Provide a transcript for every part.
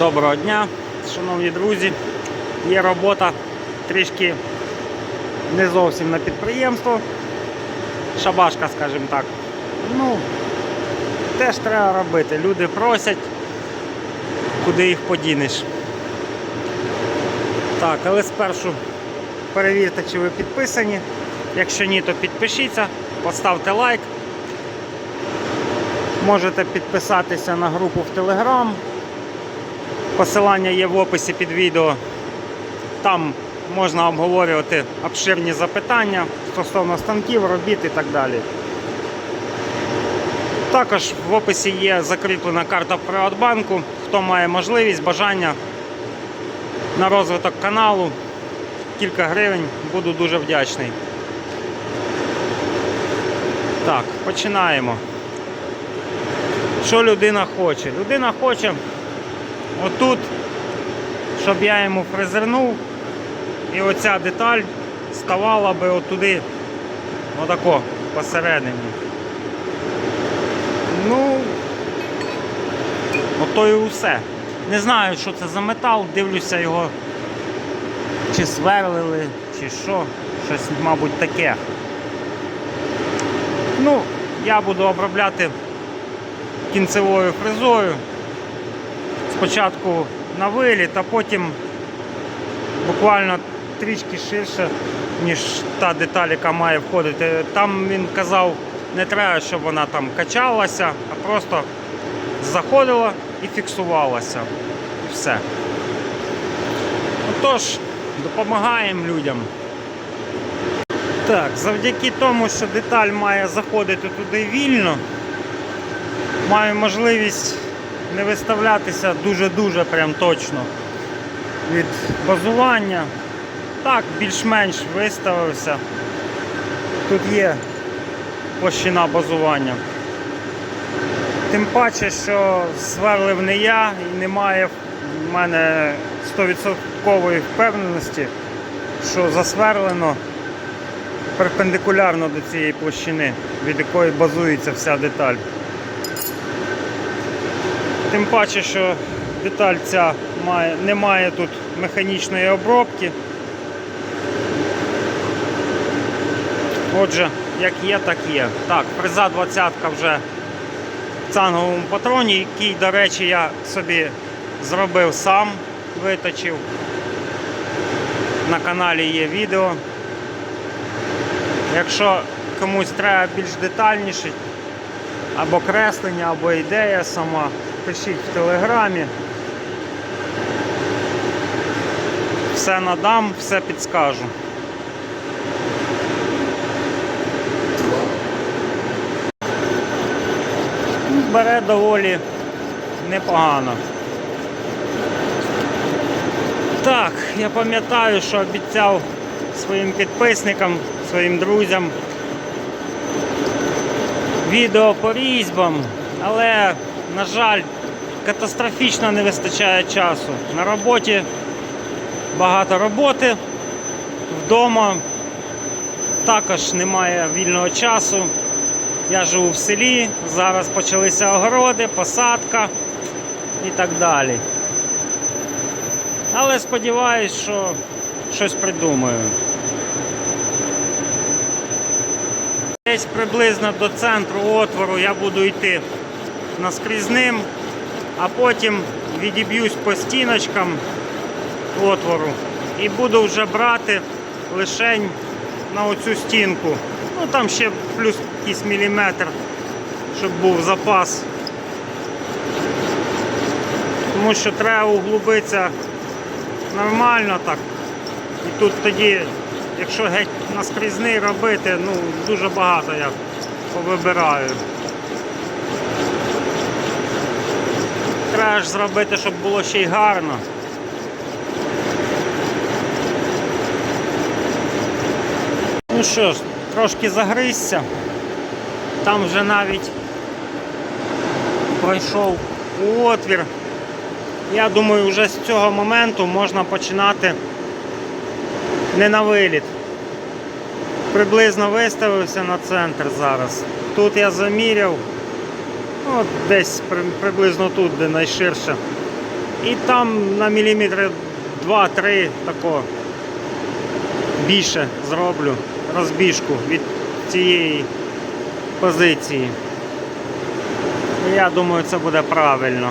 Доброго дня, шановні друзі. Є робота трішки не зовсім на підприємство. Шабашка, скажімо так. Ну, теж треба робити. Люди просять, куди їх подінеш. Так, але спершу перевірте, чи ви підписані. Якщо ні, то підпишіться, поставте лайк. Можете підписатися на групу в Telegram. Посилання є в описі під відео. Там можна обговорювати обширні запитання стосовно станків, робіт і так далі. Також в описі є закріплена карта Приватбанку. Хто має можливість, бажання на розвиток каналу, кілька гривень, буду дуже вдячний. Так, починаємо. Що людина хоче? Людина хоче отут, щоб я йому фрезернув, і оця деталь ставала би отуди, отако, посередині. Ну, ото і усе. Не знаю, що це за метал, дивлюся його, чи сверлили, чи що, щось, мабуть, таке. Ну, я буду обробляти кінцевою фрезою. Спочатку на виліт, а потім буквально трішки ширше, ніж та деталь, яка має входити. Там він казав, не треба, щоб вона там качалася, а просто заходила і фіксувалася. І все. Отож, допомагаємо людям. Так, завдяки тому, що деталь має заходити туди вільно, маю можливість не виставлятися дуже-дуже прям точно від базування. Так, більш-менш виставився. Тут є площина базування. Тим паче, що сверлив не я і немає в мене 100% впевненості, що засверлено перпендикулярно до цієї площини, від якої базується вся деталь. Тим паче, що деталь ця має, не має тут механічної обробки. Отже, як є, так є. Так, фреза 20 вже в цанговому патроні, який, до речі, я собі зробив сам, виточив. На каналі є відео. Якщо комусь треба більш детальніше, або креслення, або ідея сама, пишіть в телеграмі. Все надам, все підскажу. Бере доволі непогано. Так, я пам'ятаю, що обіцяв своїм підписникам, своїм друзям відео по різьбам, але, на жаль, катастрофічно не вистачає часу. На роботі багато роботи, вдома також немає вільного часу. Я живу в селі, зараз почалися огороди, посадка і так далі. Але сподіваюсь, що щось придумаю. Десь приблизно до центру отвору я буду йти наскрізним, а потім відіб'юсь по стіночкам отвору і буду вже брати лишень на оцю стінку. Ну там ще плюс якийсь міліметр, щоб був запас. Тому що треба углубитися нормально так. І тут тоді, якщо геть наскрізний робити, ну дуже багато я повибираю. Треба ж зробити, щоб було ще й гарно. Ну що ж, трошки загризся. Там вже навіть пройшов отвір. Я думаю, вже з цього моменту можна починати не на виліт. Приблизно виставився на центр зараз. Тут я заміряв, от десь при- приблизно тут, де найширше. І там на міліметри 2-3 тако більше зроблю розбіжку від цієї позиції. І я думаю, це буде правильно.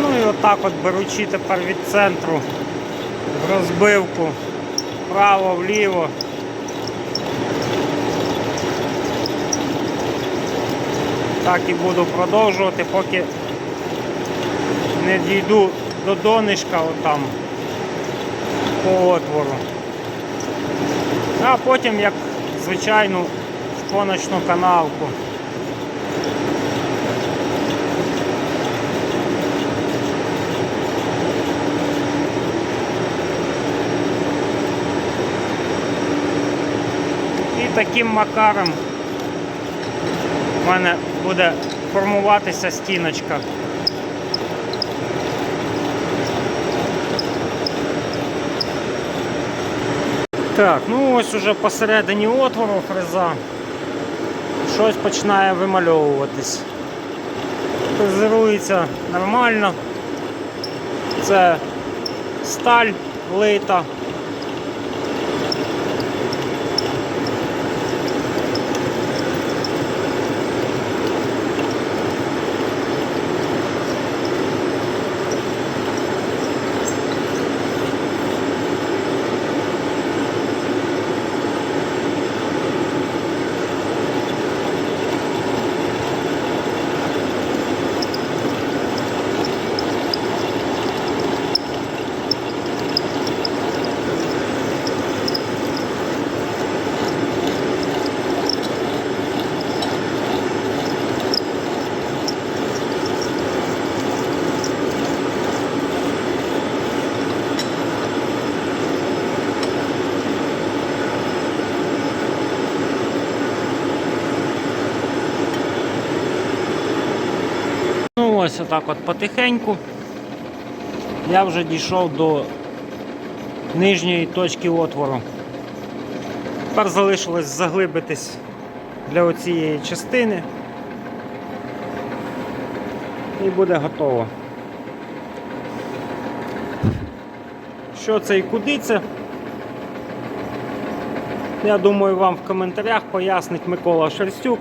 Ну і отак от беручи тепер від центру в розбивку вправо, Так і буду продовжувати, поки не дійду до донишка отам по отвору. А потім, як звичайну шпоночну канавку. І таким макаром в мене буде формуватися стіночка. Так, ну ось уже посередині отвору фреза щось починає вимальовуватись. Фрезерується нормально. Це сталь лита. Ну ось отак от потихеньку. Я вже дійшов до нижньої точки отвору. Тепер залишилось заглибитись для оцієї частини. І буде готово. Що це і куди це? Я думаю, вам в коментарях пояснить Микола Шерстюк.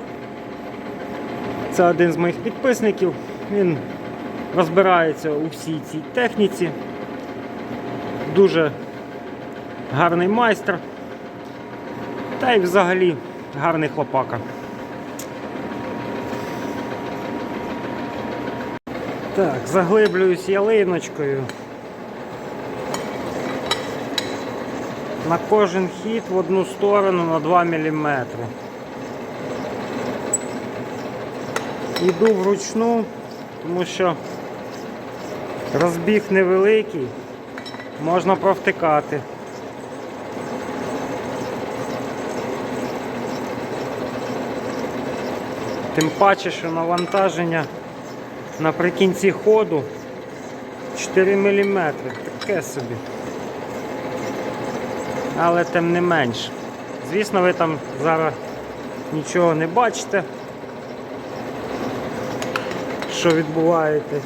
Це один з моїх підписників. Він розбирається у всій цій техніці. Дуже гарний майстер. Та й взагалі гарний хлопака. Так, заглиблююсь ялиночкою. На кожен хід в одну сторону на 2 мм. Йду вручну, тому що розбіг невеликий, можна провтикати. Тим паче, що навантаження наприкінці ходу 4 мм, таке собі. Але тим не менш. Звісно, ви там зараз нічого не бачите що відбувається,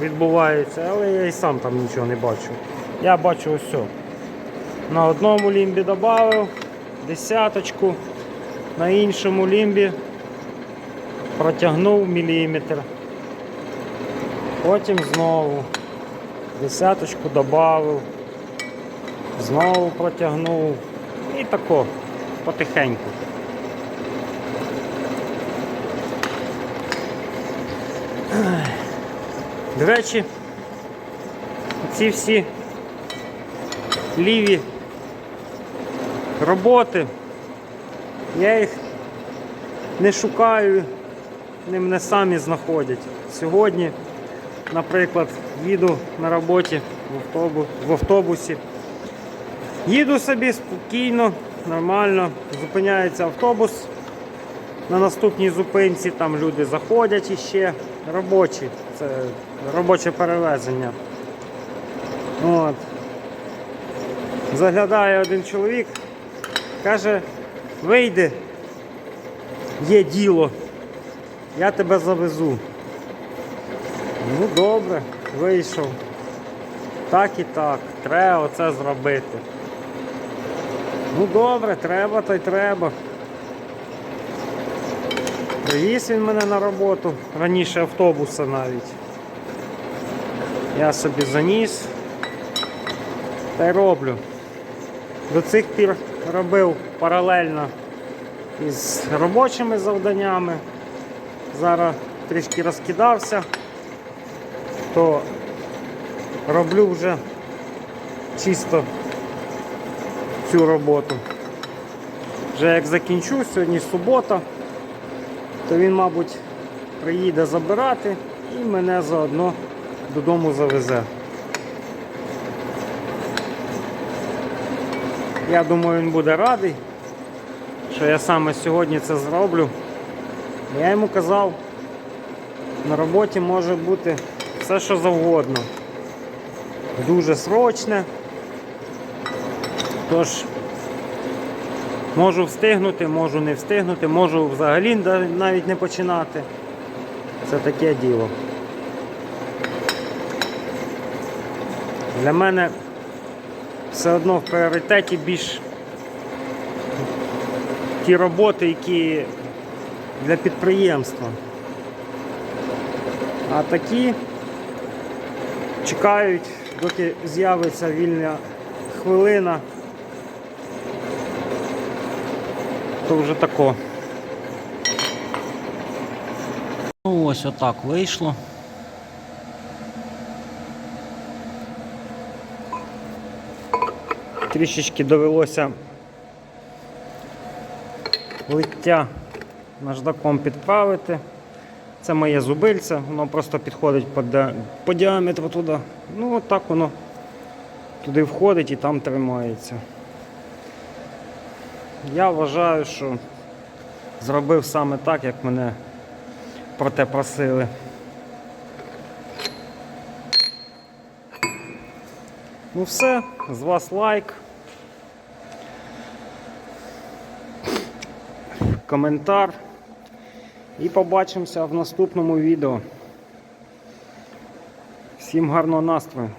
відбувається, але я і сам там нічого не бачу. Я бачу ось. На одному лімбі додав десяточку, на іншому лімбі протягнув міліметр. Потім знову десяточку додав, знову протягнув і тако потихеньку. До речі, ці всі ліві роботи, я їх не шукаю, вони мене самі знаходять. Сьогодні, наприклад, їду на роботі в, автобусі. Їду собі спокійно, нормально, зупиняється автобус. На наступній зупинці там люди заходять іще. Робочі, це робоче перевезення. От. Заглядає один чоловік, каже, вийди, є діло, я тебе завезу. Ну добре, вийшов. Так і так, треба оце зробити. Ну добре, треба, то й треба. Привіз він мене на роботу, раніше автобуса навіть. Я собі заніс та й роблю. До цих пір робив паралельно із робочими завданнями. Зараз трішки розкидався, то роблю вже чисто цю роботу. Вже як закінчу, сьогодні субота, то він, мабуть, приїде забирати і мене заодно додому завезе. Я думаю, він буде радий, що я саме сьогодні це зроблю. Я йому казав, на роботі може бути все, що завгодно. Дуже срочне. Тож можу встигнути, можу не встигнути, можу взагалі навіть не починати. Це таке діло. Для мене все одно в пріоритеті більш ті роботи, які для підприємства. А такі чекають, доки з'явиться вільна хвилина. То вже тако. Ну ось отак вийшло. Трішечки довелося лиття наждаком підправити. Це моє зубильце, воно просто підходить по, ди- по діаметру туди. Ну от так воно туди входить і там тримається. Я вважаю, що зробив саме так, як мене про те просили. Ну все, з вас лайк. Коментар. І побачимося в наступному відео. Всім гарного настрою!